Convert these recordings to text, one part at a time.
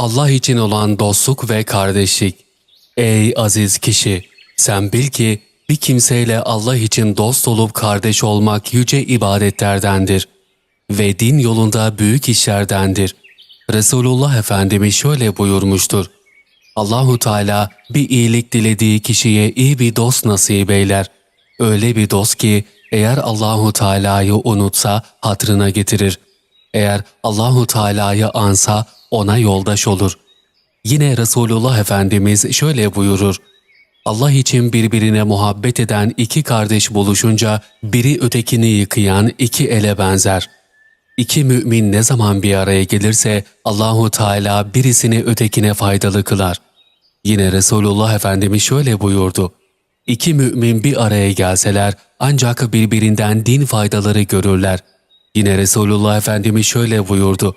Allah için olan dostluk ve kardeşlik. Ey aziz kişi! Sen bil ki bir kimseyle Allah için dost olup kardeş olmak yüce ibadetlerdendir ve din yolunda büyük işlerdendir. Resulullah Efendimiz şöyle buyurmuştur. Allahu Teala bir iyilik dilediği kişiye iyi bir dost nasip eyler. Öyle bir dost ki eğer Allahu Teala'yı unutsa hatrına getirir. Eğer Allahu Teala'yı ansa ona yoldaş olur. Yine Resulullah Efendimiz şöyle buyurur. Allah için birbirine muhabbet eden iki kardeş buluşunca biri ötekini yıkayan iki ele benzer. İki mümin ne zaman bir araya gelirse Allahu Teala birisini ötekine faydalı kılar. Yine Resulullah Efendimiz şöyle buyurdu. İki mümin bir araya gelseler ancak birbirinden din faydaları görürler. Yine Resulullah Efendimiz şöyle buyurdu.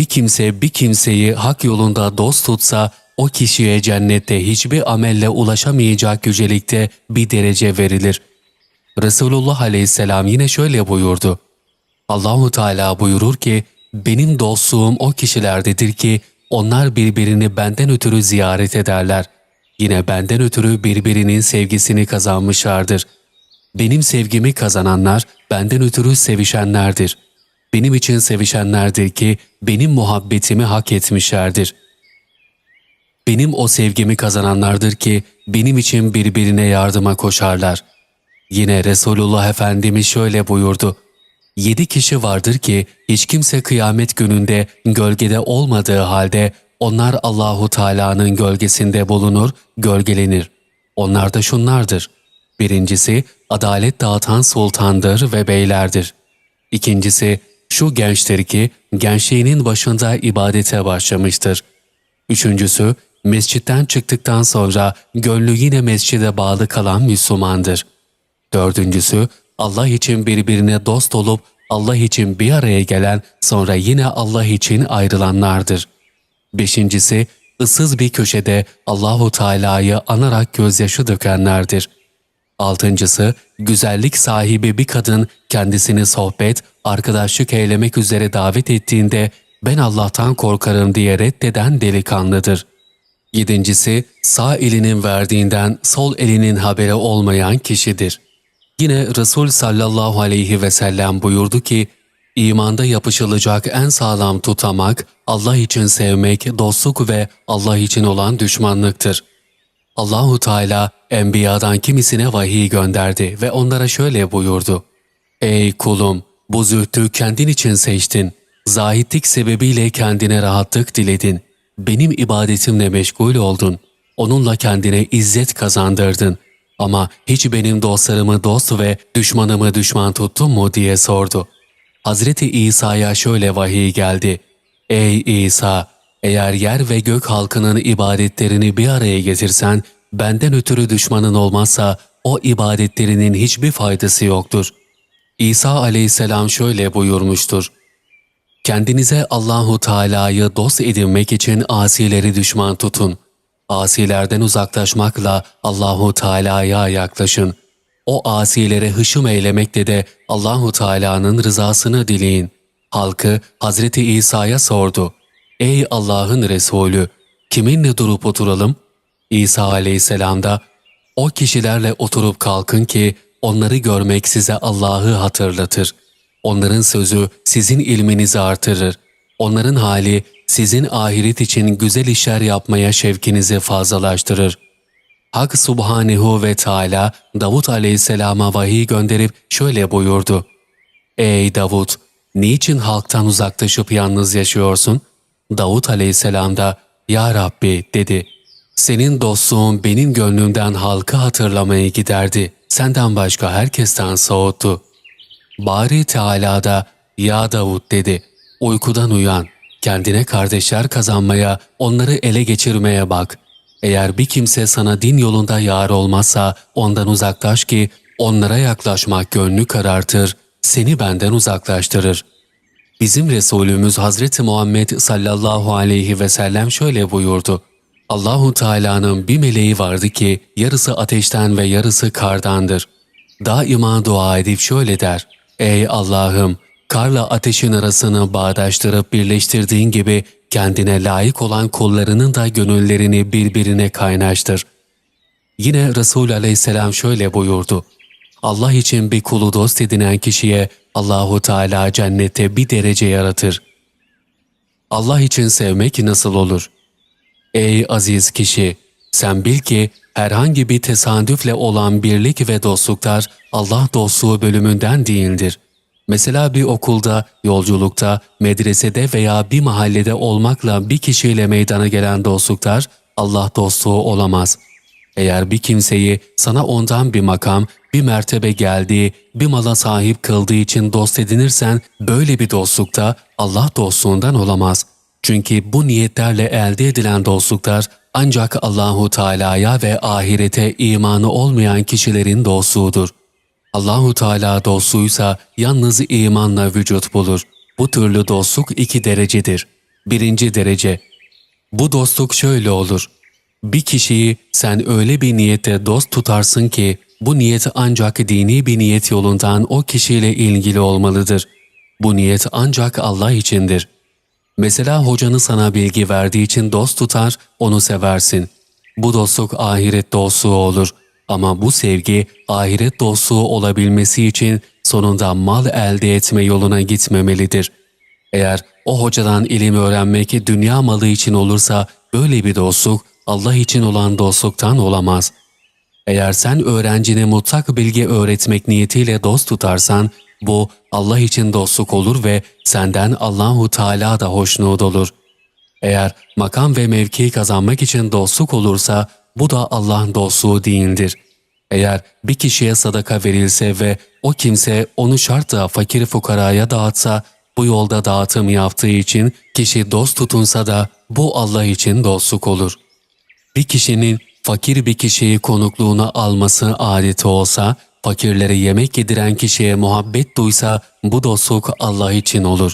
Bir kimse bir kimseyi hak yolunda dost tutsa o kişiye cennette hiçbir amelle ulaşamayacak yücelikte bir derece verilir. Resulullah Aleyhisselam yine şöyle buyurdu. Allahu Teala buyurur ki, benim dostluğum o kişilerdedir ki onlar birbirini benden ötürü ziyaret ederler. Yine benden ötürü birbirinin sevgisini kazanmışlardır. Benim sevgimi kazananlar benden ötürü sevişenlerdir. Benim için sevişenlerdir ki benim muhabbetimi hak etmişlerdir. Benim o sevgimi kazananlardır ki benim için birbirine yardıma koşarlar. Yine Resulullah Efendimiz şöyle buyurdu. Yedi kişi vardır ki hiç kimse kıyamet gününde gölgede olmadığı halde onlar Allahu Teala'nın gölgesinde bulunur, gölgelenir. Onlar da şunlardır. Birincisi adalet dağıtan sultandır ve beylerdir. İkincisi şu gençtir ki gençliğinin başında ibadete başlamıştır. Üçüncüsü mescitten çıktıktan sonra gönlü yine mescide bağlı kalan Müslümandır. Dördüncüsü Allah için birbirine dost olup Allah için bir araya gelen sonra yine Allah için ayrılanlardır. Beşincisi ıssız bir köşede Allahu Teala'yı anarak gözyaşı dökenlerdir. Altıncısı güzellik sahibi bir kadın kendisini sohbet, arkadaşlık eylemek üzere davet ettiğinde ben Allah'tan korkarım diye reddeden delikanlıdır. Yedincisi sağ elinin verdiğinden sol elinin haberi olmayan kişidir.'' Yine Resul sallallahu aleyhi ve sellem buyurdu ki, imanda yapışılacak en sağlam tutamak, Allah için sevmek, dostluk ve Allah için olan düşmanlıktır. Allahu Teala enbiyadan kimisine vahiy gönderdi ve onlara şöyle buyurdu. Ey kulum! Bu zühdü kendin için seçtin. Zahitlik sebebiyle kendine rahatlık diledin. Benim ibadetimle meşgul oldun. Onunla kendine izzet kazandırdın.'' Ama hiç benim dostlarımı dost ve düşmanımı düşman tuttun mu diye sordu. Hazreti İsa'ya şöyle vahiy geldi. Ey İsa! Eğer yer ve gök halkının ibadetlerini bir araya getirsen, benden ötürü düşmanın olmazsa o ibadetlerinin hiçbir faydası yoktur. İsa aleyhisselam şöyle buyurmuştur. Kendinize Allahu Teala'yı dost edinmek için asileri düşman tutun.'' Asilerden uzaklaşmakla Allahu Teala'ya yaklaşın. O asilere hışım eylemekle de Allahu Teala'nın rızasını dileyin. Halkı Hazreti İsa'ya sordu. Ey Allah'ın Resulü, kiminle durup oturalım? İsa aleyhisselam da, o kişilerle oturup kalkın ki onları görmek size Allah'ı hatırlatır. Onların sözü sizin ilminizi artırır. Onların hali sizin ahiret için güzel işler yapmaya şevkinizi fazlalaştırır. Hak Subhanehu ve Teala Davut aleyhisselama vahiy gönderip şöyle buyurdu. Ey Davut! Niçin halktan uzaklaşıp yalnız yaşıyorsun? Davut aleyhisselam da Ya Rabbi dedi. Senin dostluğun benim gönlümden halkı hatırlamayı giderdi. Senden başka herkesten soğuttu. Bari Teala da Ya Davut dedi. Uykudan uyan.'' Kendine kardeşler kazanmaya, onları ele geçirmeye bak. Eğer bir kimse sana din yolunda yar olmazsa ondan uzaklaş ki onlara yaklaşmak gönlü karartır, seni benden uzaklaştırır. Bizim Resulümüz Hazreti Muhammed sallallahu aleyhi ve sellem şöyle buyurdu. Allahu Teala'nın bir meleği vardı ki yarısı ateşten ve yarısı kardandır. Daima dua edip şöyle der. Ey Allah'ım! karla ateşin arasını bağdaştırıp birleştirdiğin gibi kendine layık olan kullarının da gönüllerini birbirine kaynaştır. Yine Resul aleyhisselam şöyle buyurdu. Allah için bir kulu dost edinen kişiye Allahu Teala cennette bir derece yaratır. Allah için sevmek nasıl olur? Ey aziz kişi! Sen bil ki herhangi bir tesadüfle olan birlik ve dostluklar Allah dostluğu bölümünden değildir. Mesela bir okulda, yolculukta, medresede veya bir mahallede olmakla bir kişiyle meydana gelen dostluklar Allah dostluğu olamaz. Eğer bir kimseyi sana ondan bir makam, bir mertebe geldiği, bir mala sahip kıldığı için dost edinirsen böyle bir dostlukta Allah dostluğundan olamaz. Çünkü bu niyetlerle elde edilen dostluklar ancak Allahu Teala'ya ve ahirete imanı olmayan kişilerin dostluğudur. Allahu Teala dostluğuysa yalnız imanla vücut bulur. Bu türlü dostluk iki derecedir. Birinci derece. Bu dostluk şöyle olur. Bir kişiyi sen öyle bir niyette dost tutarsın ki bu niyet ancak dini bir niyet yolundan o kişiyle ilgili olmalıdır. Bu niyet ancak Allah içindir. Mesela hocanı sana bilgi verdiği için dost tutar, onu seversin. Bu dostluk ahiret dostluğu olur. Ama bu sevgi ahiret dostluğu olabilmesi için sonunda mal elde etme yoluna gitmemelidir. Eğer o hocadan ilim öğrenmek dünya malı için olursa böyle bir dostluk Allah için olan dostluktan olamaz. Eğer sen öğrencine mutlak bilgi öğretmek niyetiyle dost tutarsan bu Allah için dostluk olur ve senden Allahu Teala da hoşnut olur. Eğer makam ve mevki kazanmak için dostluk olursa bu da Allah'ın dostluğu değildir. Eğer bir kişiye sadaka verilse ve o kimse onu şartla fakir fukaraya dağıtsa, bu yolda dağıtım yaptığı için kişi dost tutunsa da bu Allah için dostluk olur. Bir kişinin fakir bir kişiyi konukluğuna alması adeti olsa, fakirlere yemek yediren kişiye muhabbet duysa bu dostluk Allah için olur.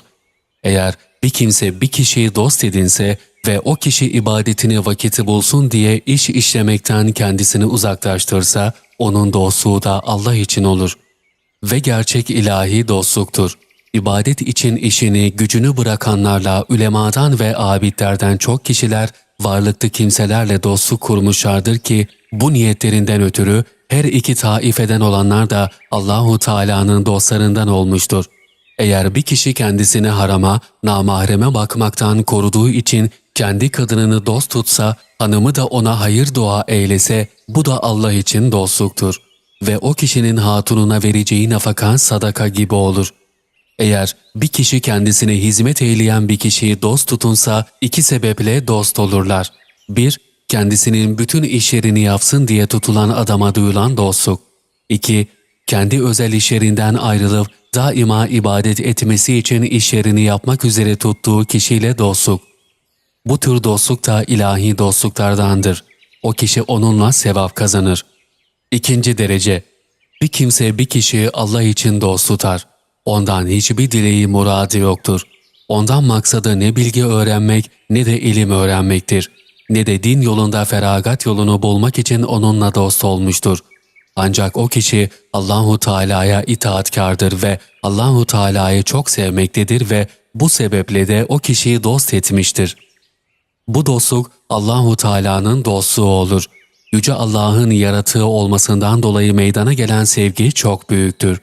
Eğer bir kimse bir kişiyi dost edinse ve o kişi ibadetini vakiti bulsun diye iş işlemekten kendisini uzaklaştırsa, onun dostluğu da Allah için olur. Ve gerçek ilahi dostluktur. İbadet için işini, gücünü bırakanlarla ülemadan ve abidlerden çok kişiler varlıklı kimselerle dostluk kurmuşlardır ki bu niyetlerinden ötürü her iki taifeden olanlar da Allahu Teala'nın dostlarından olmuştur. Eğer bir kişi kendisini harama, namahreme bakmaktan koruduğu için kendi kadınını dost tutsa, hanımı da ona hayır dua eylese, bu da Allah için dostluktur. Ve o kişinin hatununa vereceği nafaka sadaka gibi olur. Eğer bir kişi kendisine hizmet eyleyen bir kişiyi dost tutunsa, iki sebeple dost olurlar. 1- kendisinin bütün işlerini yapsın diye tutulan adama duyulan dostluk. 2. Kendi özel işlerinden ayrılıp daima ibadet etmesi için işlerini yapmak üzere tuttuğu kişiyle dostluk. Bu tür dostluk da ilahi dostluklardandır. O kişi onunla sevap kazanır. İkinci derece. Bir kimse bir kişiyi Allah için dost tutar. Ondan hiçbir dileği muradı yoktur. Ondan maksadı ne bilgi öğrenmek ne de ilim öğrenmektir ne de din yolunda feragat yolunu bulmak için onunla dost olmuştur. Ancak o kişi Allahu Teala'ya itaatkardır ve Allahu Teala'yı çok sevmektedir ve bu sebeple de o kişiyi dost etmiştir. Bu dostluk Allahu Teala'nın dostluğu olur. Yüce Allah'ın yaratığı olmasından dolayı meydana gelen sevgi çok büyüktür.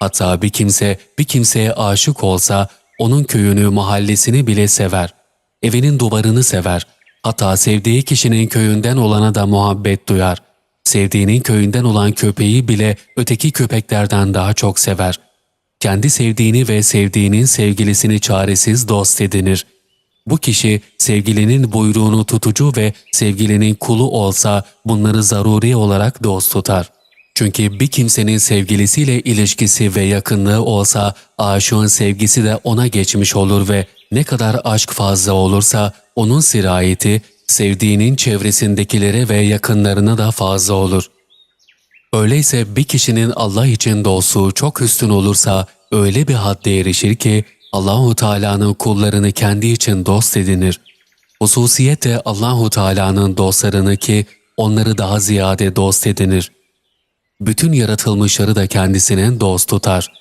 Hatta bir kimse bir kimseye aşık olsa onun köyünü, mahallesini bile sever. Evinin duvarını sever. Hatta sevdiği kişinin köyünden olana da muhabbet duyar. Sevdiğinin köyünden olan köpeği bile öteki köpeklerden daha çok sever. Kendi sevdiğini ve sevdiğinin sevgilisini çaresiz dost edinir. Bu kişi sevgilinin buyruğunu tutucu ve sevgilinin kulu olsa bunları zaruri olarak dost tutar. Çünkü bir kimsenin sevgilisiyle ilişkisi ve yakınlığı olsa aşığın sevgisi de ona geçmiş olur ve ne kadar aşk fazla olursa onun sirayeti sevdiğinin çevresindekilere ve yakınlarına da fazla olur. Öyleyse bir kişinin Allah için dostluğu çok üstün olursa öyle bir hadde erişir ki Allahu Teala'nın kullarını kendi için dost edinir. Hususiyette Allahu Teala'nın dostlarını ki onları daha ziyade dost edinir. Bütün yaratılmışları da kendisine dost tutar.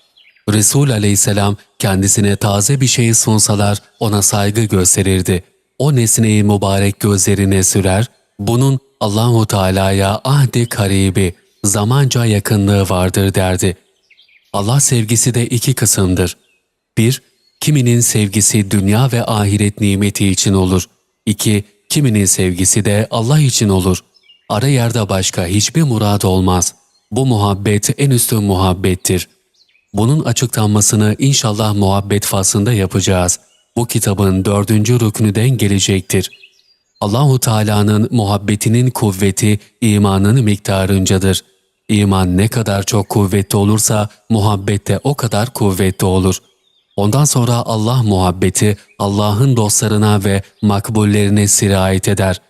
Resul aleyhisselam kendisine taze bir şey sunsalar ona saygı gösterirdi. o nesneyi mübarek gözlerine sürer, bunun Allahu Teala'ya ahdi karibi, zamanca yakınlığı vardır derdi. Allah sevgisi de iki kısımdır. Bir, kiminin sevgisi dünya ve ahiret nimeti için olur. İki, kiminin sevgisi de Allah için olur. Ara yerde başka hiçbir murad olmaz. Bu muhabbet en üstün muhabbettir. Bunun açıklanmasını inşallah muhabbet faslında yapacağız. Bu kitabın dördüncü rüknüden gelecektir. Allahu Teala'nın muhabbetinin kuvveti imanın miktarıncadır. İman ne kadar çok kuvvetli olursa muhabbet de o kadar kuvvetli olur. Ondan sonra Allah muhabbeti Allah'ın dostlarına ve makbullerine sirayet eder.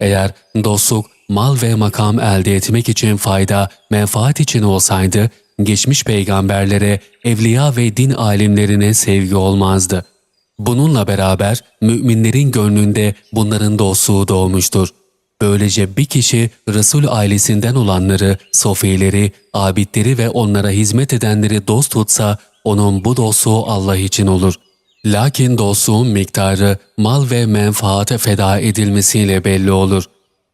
Eğer dostluk mal ve makam elde etmek için fayda, menfaat için olsaydı, geçmiş peygamberlere, evliya ve din alimlerine sevgi olmazdı. Bununla beraber müminlerin gönlünde bunların dostluğu doğmuştur. Böylece bir kişi Resul ailesinden olanları, sofileri, abidleri ve onlara hizmet edenleri dost tutsa, onun bu dostluğu Allah için olur. Lakin dostluğun miktarı mal ve menfaate feda edilmesiyle belli olur.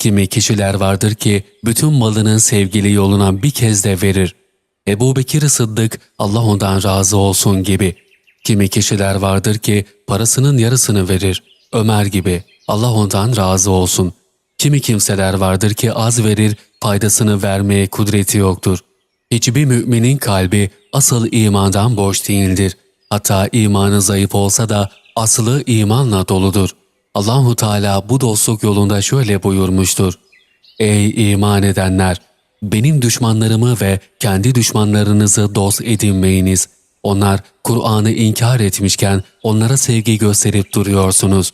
Kimi kişiler vardır ki bütün malının sevgili yoluna bir kez de verir. Ebu Bekir Sıddık Allah ondan razı olsun gibi. Kimi kişiler vardır ki parasının yarısını verir. Ömer gibi Allah ondan razı olsun. Kimi kimseler vardır ki az verir, faydasını vermeye kudreti yoktur. Hiçbir müminin kalbi asıl imandan boş değildir. Hatta imanı zayıf olsa da aslı imanla doludur. Allahu Teala bu dostluk yolunda şöyle buyurmuştur. Ey iman edenler! Benim düşmanlarımı ve kendi düşmanlarınızı dost edinmeyiniz. Onlar Kur'an'ı inkar etmişken onlara sevgi gösterip duruyorsunuz.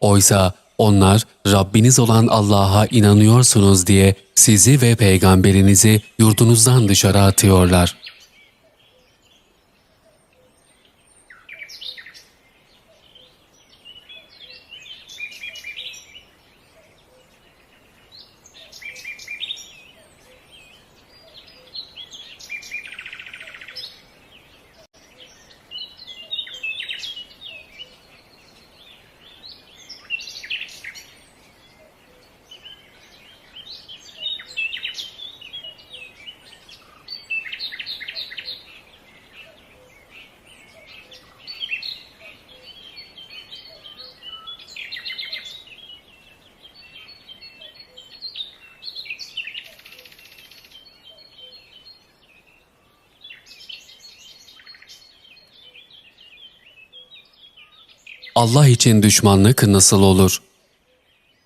Oysa onlar Rabbiniz olan Allah'a inanıyorsunuz diye sizi ve peygamberinizi yurdunuzdan dışarı atıyorlar. Allah için düşmanlık nasıl olur?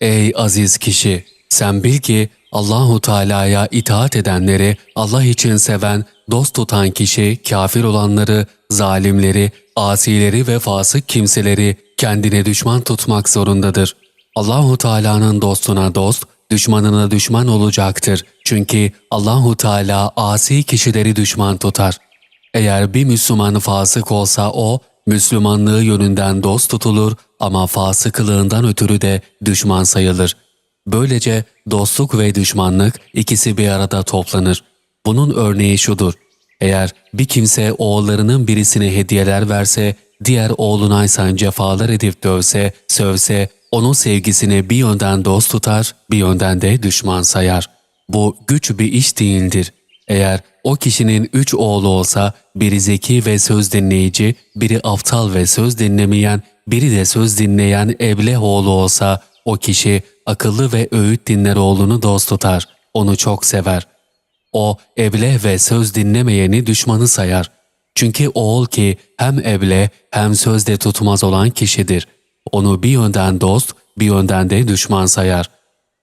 Ey aziz kişi! Sen bil ki Allahu Teala'ya itaat edenleri, Allah için seven, dost tutan kişi, kafir olanları, zalimleri, asileri ve fasık kimseleri kendine düşman tutmak zorundadır. Allahu Teala'nın dostuna dost, düşmanına düşman olacaktır. Çünkü Allahu Teala asi kişileri düşman tutar. Eğer bir Müslüman fasık olsa o, Müslümanlığı yönünden dost tutulur ama fasıklığından ötürü de düşman sayılır. Böylece dostluk ve düşmanlık ikisi bir arada toplanır. Bunun örneği şudur. Eğer bir kimse oğullarının birisine hediyeler verse, diğer oğluna ise cefalar edip dövse, sövse, onun sevgisini bir yönden dost tutar, bir yönden de düşman sayar. Bu güç bir iş değildir. Eğer o kişinin üç oğlu olsa biri zeki ve söz dinleyici, biri aptal ve söz dinlemeyen, biri de söz dinleyen ebleh oğlu olsa o kişi akıllı ve öğüt dinler oğlunu dost tutar, onu çok sever. O ebleh ve söz dinlemeyeni düşmanı sayar. Çünkü oğul ki hem eble hem sözde tutmaz olan kişidir. Onu bir yönden dost, bir yönden de düşman sayar.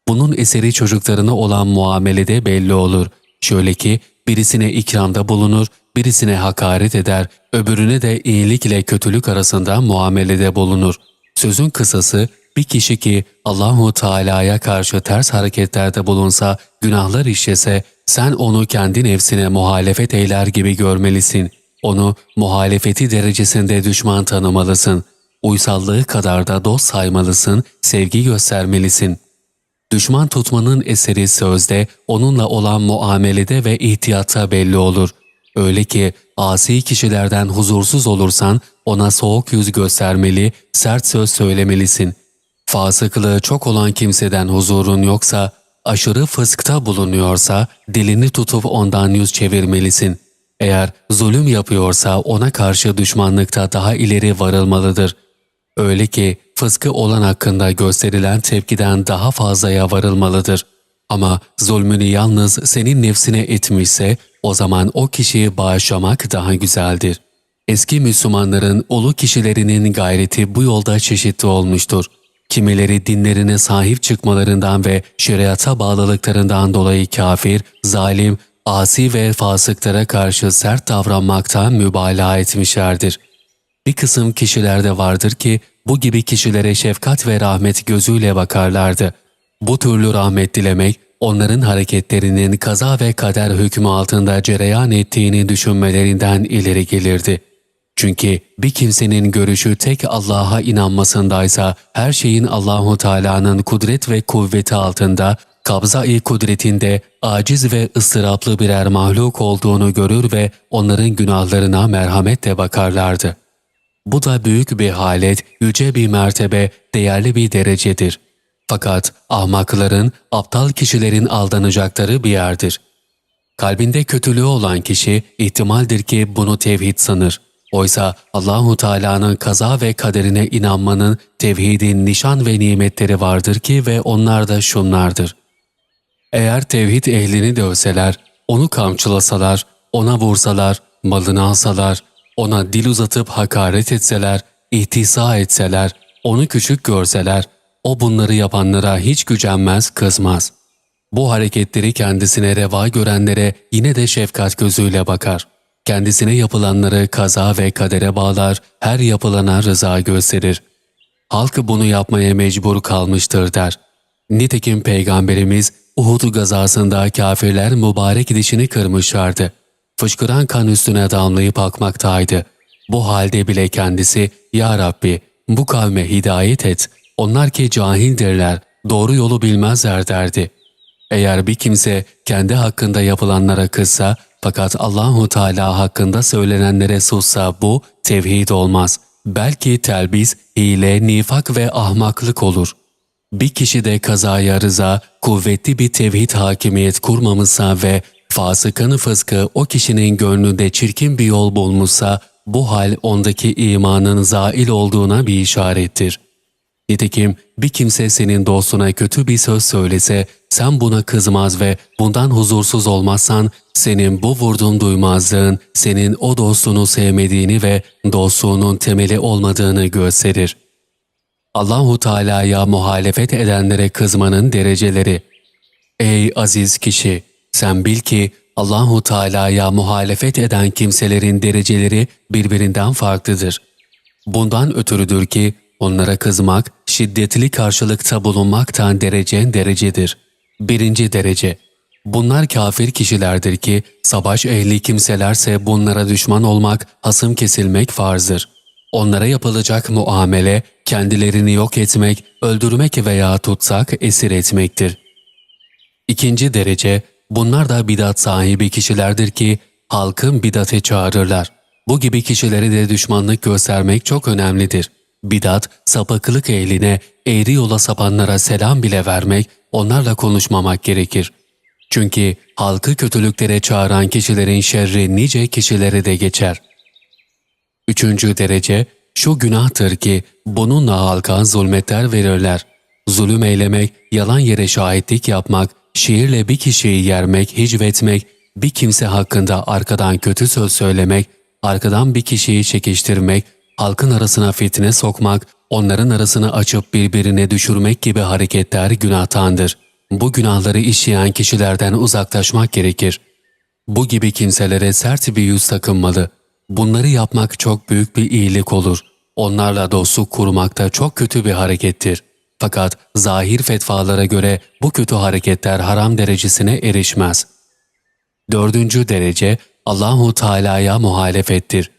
Bunun eseri çocuklarına olan muamelede belli olur. Şöyle ki birisine ikramda bulunur, birisine hakaret eder, öbürüne de iyilik ile kötülük arasında muamelede bulunur. Sözün kısası bir kişi ki Allahu Teala'ya karşı ters hareketlerde bulunsa, günahlar işlese, sen onu kendi nefsine muhalefet eyler gibi görmelisin. Onu muhalefeti derecesinde düşman tanımalısın. Uysallığı kadar da dost saymalısın, sevgi göstermelisin. Düşman tutmanın eseri sözde, onunla olan muamelede ve ihtiyatta belli olur. Öyle ki asi kişilerden huzursuz olursan ona soğuk yüz göstermeli, sert söz söylemelisin. fasıklığı çok olan kimseden huzurun yoksa, aşırı fıskta bulunuyorsa dilini tutup ondan yüz çevirmelisin. Eğer zulüm yapıyorsa ona karşı düşmanlıkta daha ileri varılmalıdır. Öyle ki fıskı olan hakkında gösterilen tepkiden daha fazlaya varılmalıdır. Ama zulmünü yalnız senin nefsine etmişse o zaman o kişiyi bağışlamak daha güzeldir. Eski Müslümanların ulu kişilerinin gayreti bu yolda çeşitli olmuştur. Kimileri dinlerine sahip çıkmalarından ve şeriata bağlılıklarından dolayı kafir, zalim, asi ve fasıklara karşı sert davranmaktan mübalağa etmişlerdir. Bir kısım kişilerde vardır ki bu gibi kişilere şefkat ve rahmet gözüyle bakarlardı. Bu türlü rahmet dilemek, onların hareketlerinin kaza ve kader hükmü altında cereyan ettiğini düşünmelerinden ileri gelirdi. Çünkü bir kimsenin görüşü tek Allah'a inanmasındaysa her şeyin Allahu Teala'nın kudret ve kuvveti altında kabza-i kudretinde aciz ve ıstıraplı birer mahluk olduğunu görür ve onların günahlarına merhametle bakarlardı. Bu da büyük bir halet, yüce bir mertebe, değerli bir derecedir. Fakat ahmakların, aptal kişilerin aldanacakları bir yerdir. Kalbinde kötülüğü olan kişi ihtimaldir ki bunu tevhid sanır. Oysa Allahu Teala'nın kaza ve kaderine inanmanın tevhidin nişan ve nimetleri vardır ki ve onlar da şunlardır. Eğer tevhid ehlini dövseler, onu kamçılasalar, ona vursalar, malını alsalar, ona dil uzatıp hakaret etseler, ihtisa etseler, onu küçük görseler, o bunları yapanlara hiç gücenmez, kızmaz. Bu hareketleri kendisine reva görenlere yine de şefkat gözüyle bakar. Kendisine yapılanları kaza ve kadere bağlar, her yapılana rıza gösterir. Halk bunu yapmaya mecbur kalmıştır der. Nitekim Peygamberimiz Uhud gazasında kafirler mübarek dişini kırmışlardı. Fışkıran kan üstüne damlayıp akmaktaydı. Bu halde bile kendisi, Ya Rabbi bu kavme hidayet et, onlar ki cahildirler, doğru yolu bilmezler derdi. Eğer bir kimse kendi hakkında yapılanlara kızsa fakat Allahu Teala hakkında söylenenlere sussa bu tevhid olmaz. Belki telbis, hile, nifak ve ahmaklık olur. Bir kişi de kazaya rıza, kuvvetli bir tevhid hakimiyet kurmamışsa ve fasıkanı fıskı o kişinin gönlünde çirkin bir yol bulmuşsa bu hal ondaki imanın zail olduğuna bir işarettir. Nitekim bir kimse senin dostuna kötü bir söz söylese sen buna kızmaz ve bundan huzursuz olmazsan senin bu vurdum duymazlığın senin o dostunu sevmediğini ve dostluğunun temeli olmadığını gösterir. Allahu Teala'ya muhalefet edenlere kızmanın dereceleri. Ey aziz kişi, sen bil ki Allahu Teala'ya muhalefet eden kimselerin dereceleri birbirinden farklıdır. Bundan ötürüdür ki onlara kızmak, şiddetli karşılıkta bulunmaktan derecen derecedir. Birinci derece, bunlar kafir kişilerdir ki savaş ehli kimselerse bunlara düşman olmak, hasım kesilmek farzdır. Onlara yapılacak muamele, kendilerini yok etmek, öldürmek veya tutsak esir etmektir. İkinci derece, bunlar da bidat sahibi kişilerdir ki halkın bidate çağırırlar. Bu gibi kişilere de düşmanlık göstermek çok önemlidir. Bidat, sapıklık ehline, eğri yola sapanlara selam bile vermek, onlarla konuşmamak gerekir. Çünkü halkı kötülüklere çağıran kişilerin şerri nice kişilere de geçer. Üçüncü derece, şu günahtır ki bununla halka zulmetler verirler. Zulüm eylemek, yalan yere şahitlik yapmak, şiirle bir kişiyi yermek, hicvetmek, bir kimse hakkında arkadan kötü söz söylemek, arkadan bir kişiyi çekiştirmek, halkın arasına fitne sokmak, onların arasını açıp birbirine düşürmek gibi hareketler günahtandır. Bu günahları işleyen kişilerden uzaklaşmak gerekir. Bu gibi kimselere sert bir yüz takınmalı. Bunları yapmak çok büyük bir iyilik olur. Onlarla dostluk kurmak da çok kötü bir harekettir. Fakat zahir fetvalara göre bu kötü hareketler haram derecesine erişmez. Dördüncü derece Allahu Teala'ya muhalefettir.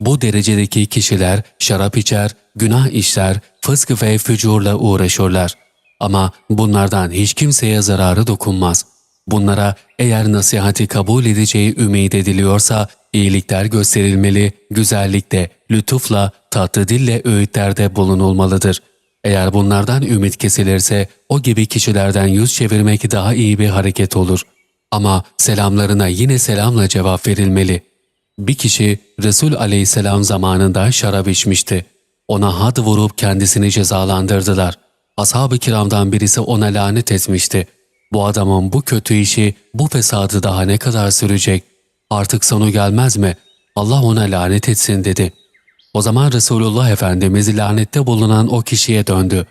Bu derecedeki kişiler şarap içer, günah işler, fısk ve fücurla uğraşırlar. Ama bunlardan hiç kimseye zararı dokunmaz. Bunlara eğer nasihati kabul edeceği ümit ediliyorsa iyilikler gösterilmeli, güzellikle, lütufla, tatlı dille öğütlerde bulunulmalıdır. Eğer bunlardan ümit kesilirse o gibi kişilerden yüz çevirmek daha iyi bir hareket olur. Ama selamlarına yine selamla cevap verilmeli. Bir kişi Resul aleyhisselam zamanında şarap içmişti. Ona had vurup kendisini cezalandırdılar. Ashab-ı kiramdan birisi ona lanet etmişti. Bu adamın bu kötü işi, bu fesadı daha ne kadar sürecek? Artık sonu gelmez mi? Allah ona lanet etsin dedi. O zaman Resulullah Efendimiz lanette bulunan o kişiye döndü.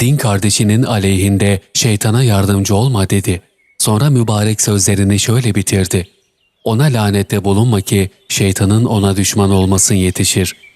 Din kardeşinin aleyhinde şeytana yardımcı olma dedi. Sonra mübarek sözlerini şöyle bitirdi. Ona lanette bulunma ki şeytanın ona düşman olmasın yetişir.''